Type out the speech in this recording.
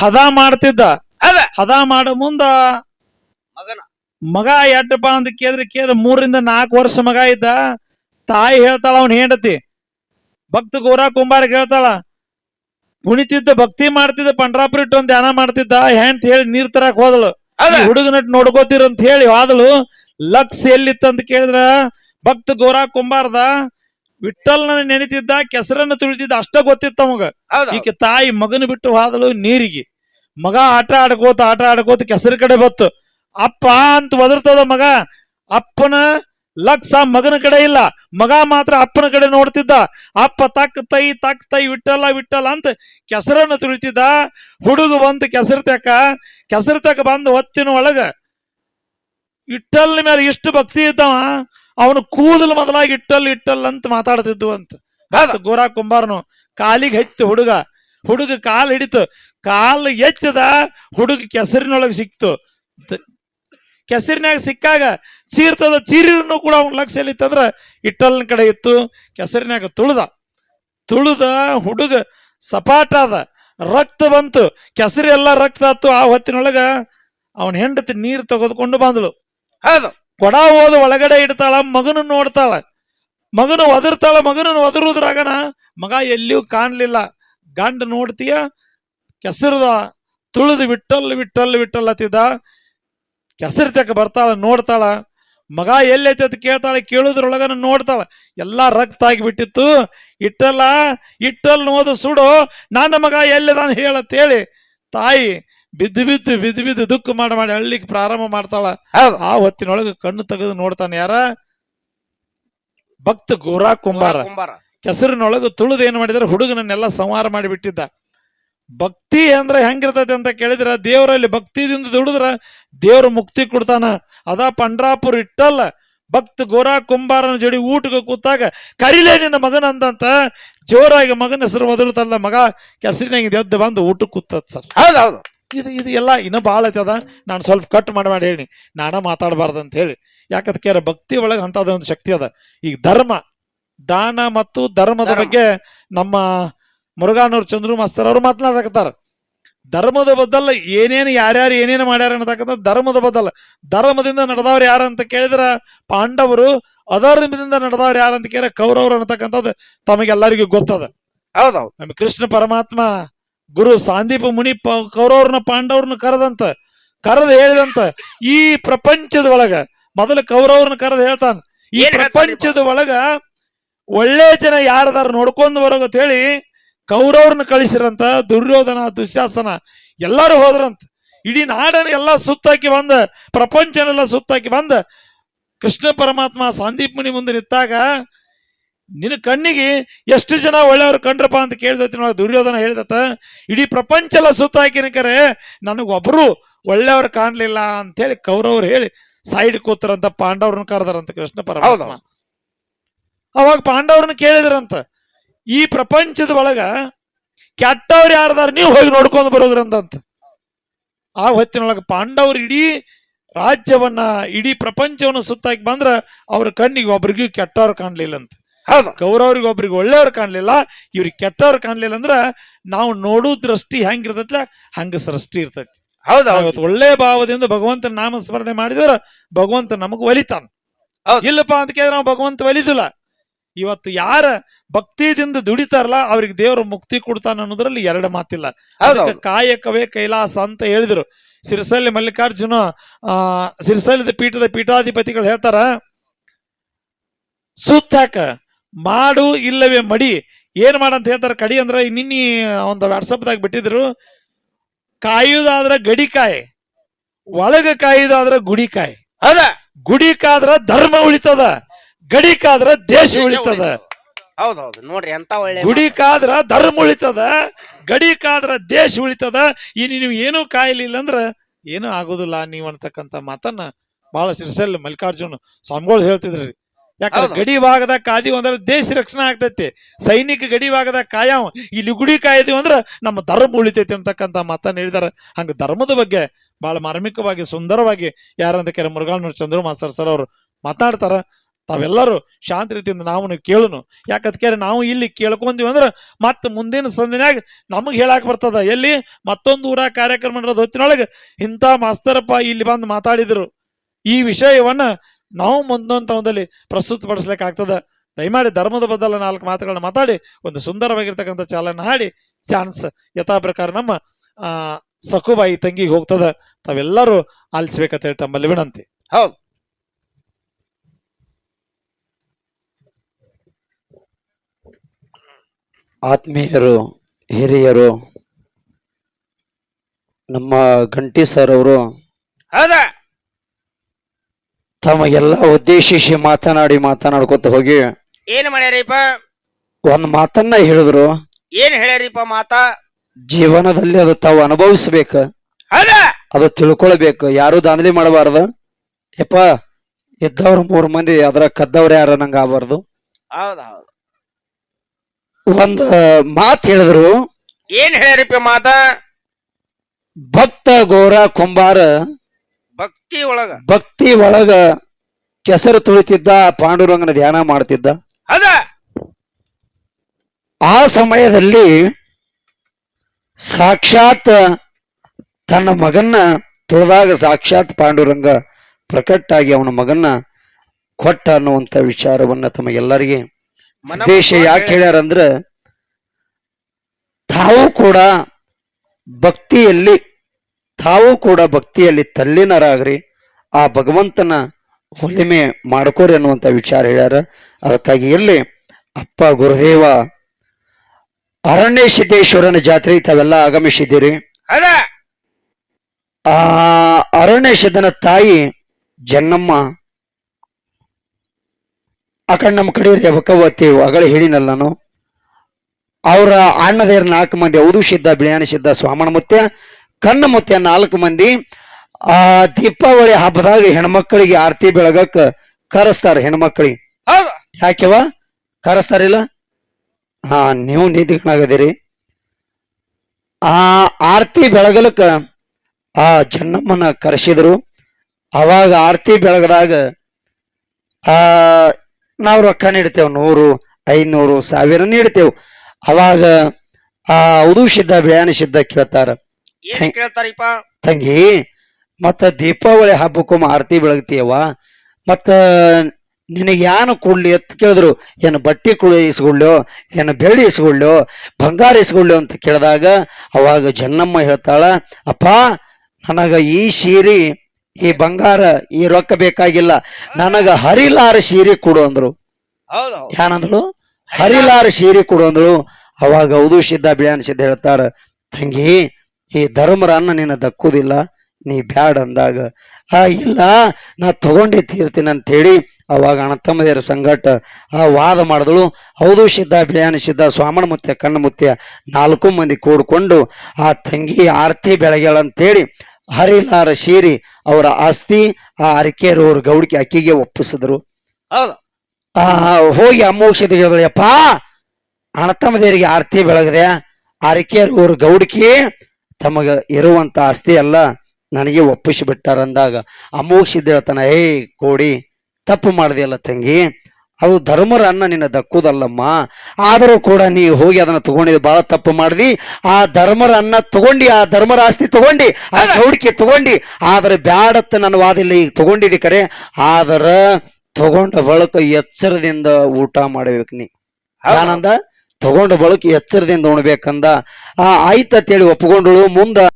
ಹದ ಮಾಡ್ತಿದ್ದ. ಅದ. ಹದ ಮಾಡೋ ಮುಂದ ಮಗನ. ಮಗ ಎಟ್ಟಪ್ಪ ಅಂತ ಕೇಳಿದ್ರೆ ಕೇಳಿದ್ರೆ ಮೂರರಿಂದ ನಾಲ್ಕು ವರ್ಷ ಮಗ ಇದ್ದ. ತಾಯಿ ಹೇಳ್ತಾಳ ಅವನ್ ಹೆಂಡತಿ. ಭಕ್ತ ಗೋರಾ ಕುಂಬಾರ ಹೇಳ್ತಾಳ ಕುಣಿತಿದ್ದ ಭಕ್ತಿ ಮಾಡ್ತಿದ್ದ ಪಂಡ್ರಾಪುರ ಇಟ್ಟು ಒಂದ್ ಧ್ಯಾನ ಮಾಡ್ತಿದ್ದ ಹೆಂಡ್ತಿ ಹೇಳಿ ನೀರ್ ತರಕ್ ಹೋದಳು. ಅದ. ಹುಡುಗನಟ್ ನೋಡ್ಕೋತೀರ ಅಂತ ಹೇಳಿ ಹೋದಳು. ಲಕ್ಸ್ ಎಲ್ಲಿತ್ತ ಅಂತ ಕೇಳಿದ್ರ ಭಕ್ತ ಗೋರಾ ಕುಂಬಾರದ ವಿಠಲ್ನ ನೆನೆತಿದ್ದ ಕೆಸರನ್ನ ತುಳಿತಿದ್ದ ಅಷ್ಟ ಗೊತ್ತಿತ್ತ ಅವಾಗ ಈಗ ತಾಯಿ ಮಗನ ಬಿಟ್ಟು ಹೋದಳು ನೀರಿಗೆ. ಮಗ ಆಟ ಆಡ್ಕೋತ ಆಟ ಆಡ್ಕೋತ ಕೆಸರು ಕಡೆ ಬತ್ತು. ಅಪ್ಪ ಅಂತ ಒದರ್ತದ ಮಗ ಅಪ್ಪನ ಲಕ್ಸ ಮಗನ ಕಡೆ ಇಲ್ಲ. ಮಗ ಮಾತ್ರ ಅಪ್ಪನ ಕಡೆ ನೋಡ್ತಿದ್ದ. ಅಪ್ಪ ತಕ್ಕ ತೈ ತಕ್ ತೈ ವಿಟ್ಟಲ್ಲ ವಿಟ್ಟಲ್ಲ ಅಂತ ಕೆಸರನ್ನು ತುಳಿತಿದ್ದ. ಹುಡುಗ ಬಂತು ಕೆಸರು ತಕ್ಕ ಕೆಸರು ತಕ್ಕ ಬಂದು ಹೊತ್ತಿನ ಒಳಗ ಇಟ್ಟಲ್ ಮೇಲೆ ಇಷ್ಟು ಭಕ್ತಿ ಇದ್ದವ ಅವನು ಕೂದಲು ಮೊದಲಾಗಿ ಇಟ್ಟಲ್ ಇಟ್ಟಲ್ ಅಂತ ಮಾತಾಡ್ತಿದ್ವು ಅಂತ. ಗೋರಾ ಕುಂಬಾರನು. ಕಾಲಿಗೆ ಹತ್ತಿ ಹುಡುಗ ಹುಡುಗ ಕಾಲು ಹಿಡಿತು. ಕಾಲು ಎತ್ತದ ಹುಡುಗ ಕೆಸರಿನೊಳಗೆ ಸಿಕ್ತು. ಕೆಸರಿನಾಗ ಸಿಕ್ಕಾಗ ಚೀರ್ತದ ಚೀರಿನೂ ಕೂಡ ಅವ್ನ ಲಕ್ಷ ಎಲ್ಲಿತ್ತಂದ್ರೆ ಇಟ್ಟಲ್ನ ಕಡೆ ಇತ್ತು ಕೆಸರಿನಾಗ ತುಳಿದ. ತುಳಿದ ಹುಡುಗ ಸಪಾಟ ಅದ ರಕ್ತ ಬಂತು. ಕೆಸರಿ ಎಲ್ಲ ರಕ್ತ ಆತು ಆ ಹೊತ್ತಿನೊಳಗೆ ಅವನ ಹೆಂಡತಿ ನೀರು ತೆಗೆದುಕೊಂಡು ಬಂದಳು. ಹೌದು. ಕೊಡ ಹೋದ ಒಳಗಡೆ ಇಡ್ತಾಳ ಮಗನ ನೋಡ್ತಾಳ. ಮಗನು ಒದರ್ತಾಳ ಮಗನ ಒದರುದ್ರಾಗನ ಮಗ ಎಲ್ಲಿಯೂ ಕಾಣಲಿಲ್ಲ. ಗಂಡ ನೋಡ್ತೀಯ ಕೆಸರದ ತುಳಿದು ವಿಟ್ಟಲ್ ವಿಟ್ಟಲ್ ವಿಟ್ಟಲ್ ಹತ್ತಿದ್ದ ಕೆಸರು ತೆಕ್ಕ ಬರ್ತಾಳ ನೋಡ್ತಾಳ. ಮಗ ಎಲ್ಲೈತೆ ಅಂತ ಕೇಳ್ತಾಳೆ ಕೇಳೋದ್ರೊಳಗನ ನೋಡ್ತಾಳ. ಎಲ್ಲಾ ರಕ್ತ ಆಗಿಬಿಟ್ಟಿತ್ತು ಇಟ್ಟಲ್ಲ ಇಟ್ಟಲ್ ನೋದು ಸುಡು ನನ್ನ ಮಗ ಎಲ್ಲಿದಾನ ಹೇಳತ್ತೇಳಿ ತಾಯಿ ಬಿದ್ದು ಬಿದ್ದು ಬಿದ್ದು ಬಿದ್ದು ದುಃಖ ಮಾಡಿ ಮಾಡಿ ಹಳ್ಳಿಗೆ ಪ್ರಾರಂಭ ಮಾಡ್ತಾಳ. ಆ ಹೊತ್ತಿನೊಳಗೆ ಕಣ್ಣು ತೆಗೆದು ನೋಡ್ತಾನೆ ಯಾರ? ಭಕ್ತ ಗೋರಾ ಕುಂಬಾರ. ಕುಂಬಾರ. ಕೆಸರಿನೊಳಗೆ ತುಳಿದು ಏನ್ ಮಾಡಿದಾರೆ? ಹುಡುಗನನ್ನೆಲ್ಲ ಸಂಹಾರ ಮಾಡಿಬಿಟ್ಟಿದ್ದ ಭಕ್ತಿ ಅಂದ್ರೆ ಹೆಂಗಿರ್ತೈತೆ ಅಂತ ಕೇಳಿದ್ರ ದೇವರಲ್ಲಿ ಭಕ್ತಿದಿಂದ ದುಡಿದ್ರ ದೇವ್ರ ಮುಕ್ತಿ ಕೊಡ್ತಾನ. ಅದ ಪಂಡ್ರಾಪುರ್ ಇಟ್ಟಲ್ಲ ಭಕ್ತ ಗೋರಾ ಕುಂಬಾರನ ಜೋಡಿ ಊಟಕ್ಕೆ ಕೂತಾಗ ಕರಿಲೇ ನಿನ್ನ ಮಗನ ಅಂದಂತ ಜೋರಾಗಿ ಮಗನ ಹೆಸರು ಒದರುತ್ತಲ್ಲ ಮಗ ಕೆಸರಿನಾಗ ಎದ್ದು ಬಂದು ಊಟಕ್ಕೆ ಕೂತದ ಸರ್. ಹೌದೌದು. ಹೌದು ಇದು ಇದು ಎಲ್ಲ ಇನ್ನೂ ಭಾಳ ಐತದ ನಾನು ಸ್ವಲ್ಪ ಕಟ್ ಮಾಡಿ ಮಾಡಿ ಹೇಳಿ. ನಾನ ಮಾತಾಡಬಾರ್ದು ಅಂತ ಹೇಳಿ. ಯಾಕಂತ ಕೇರ ಭಕ್ತಿ ಒಳಗೆ ಒಂದು ಶಕ್ತಿ ಅದ. ಈಗ ಧರ್ಮ ದಾನ ಮತ್ತು ಧರ್ಮದ ಬಗ್ಗೆ ನಮ್ಮ ಮುರುಘಾನೂರ್ ಚಂದ್ರು ಮಾಸ್ತರ್ ಅವರು ಮಾತನಾಡಕತ್ತಾರೆ. ಧರ್ಮದ ಬದಲ ಏನೇನು ಯಾರ್ಯಾರು ಏನೇನು ಮಾಡ್ಯಾರ ಅನ್ನತಕ್ಕಂಥ ಧರ್ಮದ ಬದಲ. ಧರ್ಮದಿಂದ ನಡೆದವ್ರು ಯಾರು ಅಂತ ಕೇಳಿದ್ರ ಪಾಂಡವರು ಅಧರ್ಮದಿಂದ ನಡೆದವ್ರು ಯಾರು ಅಂತ ಕೇಳಿದ್ರೆ ಕೌರವರು ಅನ್ನತಕ್ಕಂಥದ್ದು ತಮಗೆಲ್ಲರಿಗೂ ಗೊತ್ತದ. ಹೌದೌದು. ಹೌದು ನಮ್ಮ ಕೃಷ್ಣ ಪರಮಾತ್ಮ ಗುರು ಸಾಂದೀಪ ಮುನಿ ಪ ಕೌರವ್ರನ್ನ ಪಾಂಡವ್ರನ್ನ ಕರೆದಂತ ಕರೆದು ಹೇಳಿದಂತ ಈ ಪ್ರಪಂಚದ ಒಳಗ ಮೊದಲು ಕೌರವ್ರನ್ನ ಕರೆದು ಹೇಳ್ತಾನ. ಈ ಪ್ರಪಂಚದ ಒಳಗ ಒಳ್ಳೆ ಜನ ಯಾರದಾರ ನೋಡ್ಕೊಂಡು ಬರೋಗತ್ ಹೇಳಿ ಕೌರವ್ರನ್ನ ಕಳಿಸಿರಂತ ದುರ್ಯೋಧನ ದುಶ್ಯಾಸನ ಎಲ್ಲರೂ ಹೋದ್ರಂತ. ಇಡೀ ನಾಡನ ಎಲ್ಲ ಸುತ್ತಾಕಿ ಬಂದ ಪ್ರಪಂಚನೆಲ್ಲ ಸುತ್ತಾಕಿ ಬಂದ ಕೃಷ್ಣ ಪರಮಾತ್ಮ ಸಾಂದೀಪ್ ಮುನಿ ಮುಂದೆ ನಿಂತಾಗ ನಿನ್ನ ಕಣ್ಣಿಗೆ ಎಷ್ಟು ಜನ ಒಳ್ಳೆಯವ್ರು ಕಂಡ್ರಪ್ಪ ಅಂತ ಕೇಳ್ದೈತಿ ನೋಡ ದುರ್ಯೋಧನ ಹೇಳ್ದತ್ತ ಇಡೀ ಪ್ರಪಂಚ ಎಲ್ಲ ಸುತ್ತಾಕಿನ ಕರೆ ನನಗೊಬ್ರು ಒಳ್ಳೆಯವ್ರು ಕಾಣ್ಲಿಲ್ಲ ಅಂತೇಳಿ ಕೌರವ್ರು ಹೇಳಿ ಸೈಡ್ ಕೂತರಂತ ಪಾಂಡವ್ರನ್ನ ಕರೆದಾರಂತ ಕೃಷ್ಣ ಪರಮಾತ್ಮ. ಅವಾಗ ಪಾಂಡವ್ರನ್ನ ಕೇಳಿದ್ರಂತ ಈ ಪ್ರಪಂಚದ ಒಳಗ ಕೆಟ್ಟವ್ರು ಯಾರದಾರ ನೀವು ಹೋಗಿ ನೋಡ್ಕೊಂಡು ಬರೋದ್ರಂತ ಆ ಹೊತ್ತಿನೊಳಗೆ ಪಾಂಡವರು ಇಡೀ ರಾಜ್ಯವನ್ನ ಇಡೀ ಪ್ರಪಂಚವನ್ನ ಸುತ್ತಾಕಿ ಬಂದ್ರ ಅವ್ರ ಕಣ್ಣಿಗೆ ಒಬ್ರಿಗೂ ಕೆಟ್ಟವ್ರು ಕಾಣ್ಲಿಲ್ಲ ಅಂತ ಹೌದು. ಕೌರವ್ರಿಗೆ ಒಬ್ರಿಗೆ ಒಳ್ಳೆಯವ್ರು ಕಾಣ್ಲಿಲ್ಲ ಇವ್ರಿಗೆ ಕೆಟ್ಟವ್ರು ಕಾಣ್ಲಿಲ್ಲ ಅಂದ್ರ ನಾವು ನೋಡೋ ದೃಷ್ಟಿ ಹೆಂಗಿರ್ತೈತ್ಲ ಹಂಗ ಸೃಷ್ಟಿ ಇರ್ತೈತಿ. ಹೌದು ಒಳ್ಳೆ ಭಾವದಿಂದ ಭಗವಂತನ ನಾಮಸ್ಮರಣೆ ಮಾಡಿದ್ರ ಭಗವಂತ ನಮಗ್ ಒಲಿತಾನ. ಇಲ್ಲಪ್ಪ ಅಂತ ಕೇಳಿದ್ರೆ ನಾವು ಭಗವಂತ ಒಲಿದಿಲ್ಲ. ಇವತ್ತು ಯಾರ ಭಕ್ತಿದಿಂದ ದುಡಿತಾರಲ್ಲ ಅವ್ರಿಗೆ ದೇವರು ಮುಕ್ತಿ ಕೊಡ್ತಾನ ಅನ್ನೋದ್ರಲ್ಲಿ ಎರಡು ಮಾತಿಲ್ಲ. ಅದಕ್ಕೆ ಕಾಯಕವೇ ಕೈಲಾಸ ಅಂತ ಹೇಳಿದ್ರು. ಸಿರಿಸಲ್ಲಿ ಮಲ್ಲಿಕಾರ್ಜುನ ಆ ಸಿರಿಸಲ್ಲದ ಪೀಠದ ಪೀಠಾಧಿಪತಿಗಳು ಹೇಳ್ತಾರ ಸುತ್ತಾಕ ಮಾಡು ಇಲ್ಲವೇ ಮಡಿ. ಏನ್ ಮಾಡಂತ ಹೇಳ್ತಾರ ಕಡಿ ಅಂದ್ರ ನಿನ್ನಿ ಒಂದು ವಾಟ್ಸಪ್ದಾಗ ಬಿಟ್ಟಿದ್ರು ಕಾಯುದಾದ್ರ ಗಡಿಕಾಯಿ ಒಳಗ ಕಾಯುದಾದ್ರ ಅದ. ಗುಡಿ ಗುಡಿಕಾದ್ರ ಧರ್ಮ ಉಳಿತದ. ಗಡಿಕಾದ್ರ ದೇಶ ಉಳಿತದ. ಹೌದೌದು ಹೌದು ನೋಡ್ರಿ ಎಂತ ಒಳ್ಳೆ ಗುಡಿಕಾದ್ರ ಧರ್ಮ ಉಳಿತದ ಗಡಿಕಾದ್ರ ದೇಶ ಉಳಿತದ. ಈ ನೀವು ಏನೂ ಕಾಯಲಿಲ್ಲ ಅಂದ್ರ ಏನೂ ಆಗೋದಿಲ್ಲ ನೀವು ಅಂತಕ್ಕಂಥ ಮಾತನ್ನ ಬಹಳ ಸಿರಿಸಲ್ ಮಲ್ಲಿಕಾರ್ಜುನ್ ಸ್ವಾಮಿಗಳು ಹೇಳ್ತಿದ್ರಿ ಯಾಕಂದ್ರೆ. ಗಡಿ ಭಾಗದಾಗ ಕಾದೀವಿ ಅಂದ್ರೆ ದೇಶ ರಕ್ಷಣೆ ಆಗ್ತೈತಿ. ಸೈನಿಕ ಗಡಿ ಭಾಗದಾಗ ಕಾಯಾವ ಇಲ್ಲಿ ಗುಡಿ ಕಾಯ್ದಿವಿ ಅಂದ್ರ ನಮ್ಮ ಧರ್ಮ ಉಳಿತೈತಿ ಅಂತಕ್ಕಂಥ ಮಾತನ್ನ ಹೇಳಿದಾರೆ. ಹಂಗ ಧರ್ಮದ ಬಗ್ಗೆ ಬಹಳ ಮಾರ್ಮಿಕವಾಗಿ ಸುಂದರವಾಗಿ ಯಾರಂತ ಕೆರೆ ಮುರುಘಾಳ್ನೂರ್ ಚಂದ್ರು ಮಾಸ್ತರ್ ಸರ್ ಅವರು ಮಾತಾಡ್ತಾರ. ತಾವೆಲ್ಲರೂ ಶಾಂತ ರೀತಿಯಿಂದ ನಾವು ಕೇಳುನು. ಯಾಕಂದ್ರೆ ನಾವು ಇಲ್ಲಿ ಕೇಳ್ಕೊಂತೀವಿ ಅಂದ್ರೆ ಮತ್ತೆ ಮುಂದಿನ ಸಂದಿನಾಗ ನಮಗೆ ಹೇಳಕ್ಕೆ ಬರ್ತದ. ಎಲ್ಲಿ? ಮತ್ತೊಂದು ಊರ ಕಾರ್ಯಕ್ರಮ ನಡೆದ ಹೊತ್ತಿನೊಳಗೆ ಇಂಥ ಮಾಸ್ತರಪ್ಪ ಇಲ್ಲಿ ಬಂದು ಮಾತಾಡಿದರು. ಈ ವಿಷಯವನ್ನು ನಾವು ಮುಂದೊಂದು ತವದಲ್ಲಿ ಪ್ರಸ್ತುತಪಡಿಸ್ಲಿಕ್ಕೆ ಆಗ್ತದ. ದಯಮಾಡಿ ಧರ್ಮದ ಬದಲ ನಾಲ್ಕು ಮಾತುಗಳನ್ನ ಮಾತಾಡಿ, ಒಂದು ಸುಂದರವಾಗಿರ್ತಕ್ಕಂಥ ಚಾಲನ ಹಾಡಿ, ಚಾನ್ಸ್ ಯಥಾ ಪ್ರಕಾರ ನಮ್ಮ ಸಖುಬಾಯಿ ತಂಗಿಗೆ ಹೋಗ್ತದ. ತಾವೆಲ್ಲರೂ ಆಲಿಸ್ಬೇಕಂತ ಹೇಳಿ ತಮ್ಮಲ್ಲಿ ವಿನಂತಿ. ಹೌದು. ಆತ್ಮೀಯರು ಹಿರಿಯರು ನಮ್ಮ ಗಂಟಿ ಸರ್ ಅವರು ತಮಗೆಲ್ಲ ಉದ್ದೇಶಿಸಿ ಮಾತನಾಡಿ ಮಾತನಾಡ್ಕೊತ ಹೋಗಿ. ಏನ್ ಮಾಡ್ಯಾರಿಪ್ಪ? ಒಂದ್ ಮಾತನ್ನ ಹೇಳಿದ್ರು. ಏನ್ ಹೇಳ್ಯಾರಿಪ್ಪ ಮಾತಾ? ಜೀವನದಲ್ಲಿ ಅದು ತಾವು ಅನುಭವಿಸ್ಬೇಕು. ಅದು ತಿಳ್ಕೊಳ್ಬೇಕು. ಯಾರು ದಾಂಧಲಿ ಮಾಡಬಾರ್ದು. ಯಪ್ಪ ಇದ್ದವ್ರು ಮೂರ್ ಮಂದಿ ಅದ್ರ ಕದ್ದವ್ರು ಯಾರ ನಂಗ ಆಗಬಾರ್ದು. ಹೌದು. ಒಂದ್ ಮಾತ್ ಹೇಳಿದ್ರು. ಏನ್ ಹೇಳ್ಯಾರಿಪ್ಪ ಮಾತ? ಭಕ್ತ ಗೌರ ಕುಂಬಾರ ಭಕ್ತಿ ಒಳಗ. ಭಕ್ತಿ ಒಳಗ ಕೆಸರು ತುಳಿತಿದ್ದ ಪಾಂಡುರಂಗನ ಧ್ಯಾನ ಮಾಡ್ತಿದ್ದ. ಅದ ಆ ಸಮಯದಲ್ಲಿ ಸಾಕ್ಷಾತ್ ತನ್ನ ಮಗನ್ನ ತುಳಿದಾಗ ಸಾಕ್ಷಾತ್ ಪಾಂಡುರಂಗ ಪ್ರಕಟ್ಟಾಗಿ ಅವನ ಮಗನ್ನ ಕೊಟ್ಟ ಅನ್ನುವಂತ ವಿಚಾರವನ್ನ ತಮಗೆಲ್ಲರಿಗೆ ಉದ್ದೇಶ ಯಾಕೆ ಹೇಳ್ಯಾರಂದ್ರ ತಾವು ಕೂಡ ಭಕ್ತಿಯಲ್ಲಿ ತಾವು ಕೂಡ ಭಕ್ತಿಯಲ್ಲಿ ತಲ್ಲಿನರಾಗ್ರಿ ಆ ಭಗವಂತನ ಹೊಲಿಮೆ ಮಾಡ್ಕೋರಿ ಅನ್ನುವಂತ ವಿಚಾರ ಹೇಳ್ಯಾರ. ಅದಕ್ಕಾಗಿ ಇಲ್ಲಿ ಅಪ್ಪ ಗುರುದೇವ ಅರಣ್ಯ ಸಿದ್ದೇಶ್ವರನ ಜಾತ್ರೆ ತಾವೆಲ್ಲ ಆಗಮಿಸಿದ್ದೀರಿ. ಆ ಅರಣ್ಯ ತಾಯಿ ಜನ್ನಮ್ಮ ಆ ಕಡೆ ನಮ್ಮ ಕಡೆ ರೇವಕವತಿ ಅಗಳ ಹೇಳಿನಲ್ಲ ನಾನು. ಅವರ ಅಣ್ಣದೇರ್ ನಾಲ್ಕು ಮಂದಿ ಔದು ಸಿದ್ಧ ಬಿಳಿಯಾನ ಸಿದ್ಧ ಸ್ವಾಮಣ ಮುತ್ಯ ಕಣ್ಣ ಮುತ್ಯ ನಾಲ್ಕು ಮಂದಿ ಆ ದೀಪಾವಳಿ ಹಬ್ಬದಾಗ ಹೆಣ್ಮಕ್ಳಿಗೆ ಆರತಿ ಬೆಳಗಕ್ಕ ಕರೆಸ್ತಾರ ಹೆಣ್ಮಕ್ಳಿಗೆ. ಯಾಕೆವ ಕರೆಸ್ತಾರಿಲ್ಲ? ಹಾ ನೀವು ನಿಧಿಗಳಾಗದಿರಿ ಆ ಆರತಿ ಬೆಳಗಲಕ್ಕ ಆ ಜನ್ನಮ್ಮನ ಕರೆಸಿದ್ರು. ಅವಾಗ ಆರತಿ ಬೆಳಗದಾಗ ಆ ನಾವು ರೊಕ್ಕ ನೀಡ್ತೇವೆ ನೂರು ಐನೂರು ಸಾವಿರ ನೀಡ್ತೇವೆ ಅವಾಗ ಆ ಉದುಸಿದ್ದ ಬಿಳಿಯಾನಿ ಸಿದ್ಧ ಕೇಳ್ತಾರ. ಕೇಳ್ತಾರಿಪ್ಪ? ತಂಗಿ ಮತ್ತ ದೀಪಾವಳಿ ಹಬ್ಬಕ್ಕೊಮ್ಮೆ ಆರತಿ ಬೆಳಗ್ತೀಯವ ಮತ್ತ ನಿನಗೆ ಏನು ಕೊಡ್ಲಿ ಅಂತ ಕೇಳಿದ್ರು? ಏನು ಬಟ್ಟೆ ಕುಳಿ ಇಸ್ಕೊಳ್ಳೋ ಏನು ಬೆಳ್ಳಿ ಇಸ್ಕೊಳ್ಳೋ ಬಂಗಾರ ಇಸ್ಕೊಳ್ಳೋ ಅಂತ ಕೇಳಿದಾಗ ಅವಾಗ ಜನ್ನಮ್ಮ ಹೇಳ್ತಾಳ ಅಪ್ಪ ನನಗ ಈ ಸೀರೆ ಈ ಬಂಗಾರ ಈ ರೊಕ್ಕ ಬೇಕಾಗಿಲ್ಲ. ನನಗ ಹರಿಲಾರ ಸೀರೆ ಕೊಡು ಅಂದ್ರು. ಏನಂದ್ರು ಹರಿಲಾರ ಸೀರೆ ಕೊಡು ಅಂದ್ರು. ಅವಾಗ ಹೌದು ಸಿದ್ಧ ಬಿಳಿಯಾನ ಸಿದ್ಧ ಹೇಳ್ತಾರ ತಂಗಿ ಈ ಧರ್ಮರನ್ನ ನಿನ್ನ ದಕ್ಕುದಿಲ್ಲ ನೀ ಬ್ಯಾಡ ಅಂದಾಗ. ಆ ಇಲ್ಲ ನಾ ತಗೊಂಡೇ ತೀರ್ತೀನಿ ಅಂತ ಹೇಳಿ ಅವಾಗ ಅಣ್ಣ ತಮ್ಮದಿರ ಸಂಗಟ ಆ ವಾದ ಮಾಡಿದಳು. ಹೌದು ಸಿದ್ಧ ಬಿಳಿಯಾನ ಸಿದ್ಧ ಸ್ವಾಮಣ ಮುತ್ಯ ಕಣ್ಣ ಮುತ್ಯ ನಾಲ್ಕು ಮಂದಿ ಕೂಡ್ಕೊಂಡು ಆ ತಂಗಿ ಆರತಿ ಬೆಳಗ್ಯಾಳ ಅಂತೇಳಿ ಹರಿಲಾರ ಸೇರಿ ಅವರ ಆಸ್ತಿ ಆ ಅರಿಕೆರವ್ರ ಗೌಡಿಕೆ ಅಕ್ಕಿಗೆ ಒಪ್ಪಿಸಿದ್ರು. ಆ ಹೋಗಿ ಹೇಳಿದ್ರು ಯಪ್ಪ ದೇವರಿಗೆ ಆರತಿ ಬೆಳಗದೆ. ಆರಿಕೆಯರ್ ಗೌಡಿಕೆ ತಮಗೆ ಇರುವಂತ ಆಸ್ತಿ ಎಲ್ಲ ನನಗೆ ಒಪ್ಪಿಸಿ ಬಿಟ್ಟಾರಂದಾಗ ಅಂದಾಗ ಅಮ್ಮೋಕ್ಷಿದ್ದ ಹೇಳ್ತಾನ ಏ ಕೋಡಿ ತಪ್ಪು ಮಾಡಿದೆಯಲ್ಲ ತಂಗಿ. ಅದು ಧರ್ಮರ ಅನ್ನ ನಿನ್ನ ದಕ್ಕುದಲ್ಲಮ್ಮ. ಆದರೂ ಕೂಡ ನೀ ಹೋಗಿ ಅದನ್ನ ತಗೊಂಡಿದ್ದು ಬಹಳ ತಪ್ಪು ಮಾಡಿದಿ. ಆ ಧರ್ಮರ ಅನ್ನ ತಗೊಂಡಿ ಆ ಧರ್ಮರ ಆಸ್ತಿ ತಗೊಂಡು ಆ ಹೂಡಿಕೆ ತಗೊಂಡಿ ಆದ್ರೆ ಬ್ಯಾಡತ್ತ ನನ್ನ ವಾದಿಲ್ಲ ಈಗ ತಗೊಂಡಿದ್ದಿ ಕರೆ. ಆದ್ರೆ ತಗೊಂಡ ಬಳಕ ಎಚ್ಚರದಿಂದ ಊಟ ಮಾಡ್ಬೇಕು ನೀ. ಆನಂದ ತಗೊಂಡ ಬಳಕ ಎಚ್ಚರದಿಂದ ಉಣ್ಬೇಕಂದ. ಆ ಆಯ್ತ ಅಂತೇಳಿ ಒಪ್ಕೊಂಡಳು. ಮುಂದ